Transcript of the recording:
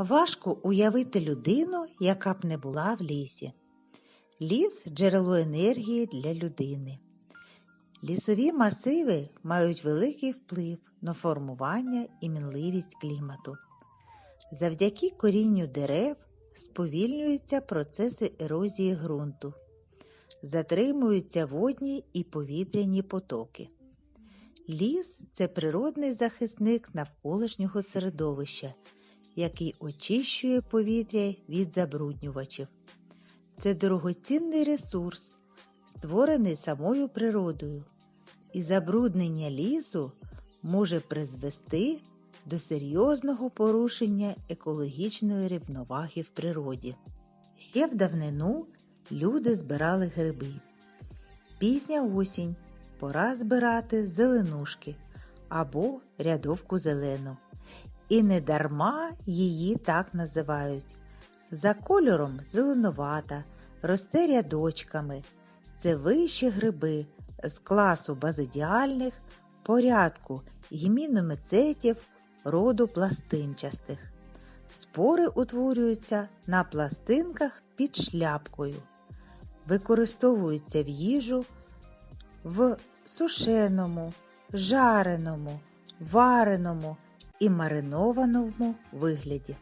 Важко уявити людину, яка б не була в лісі. Ліс джерело енергії для людини. Лісові масиви мають великий вплив на формування і мінливість клімату. Завдяки корінню дерев сповільнюються процеси ерозії ґрунту, затримуються водні і повітряні потоки. Ліс це природний захисник навколишнього середовища, який очищує повітря від забруднювачів. Це дорогоцінний ресурс, створений самою природою, і забруднення лісу може призвести до серйозного порушення екологічної рівноваги в природі. Ще в давнину люди збирали гриби. Пізня осінь пора збирати зеленушки або рядовку зелену. І не дарма її так називають. За кольором зеленувата, росте рядочками. Це вищі гриби з класу базидіальних, порядку гіміномицетів, роду пластинчастих. Спори утворюються на пластинках під шляпкою, використовуються в їжу в сушеному, жареному, вареному і маринованому вигляді.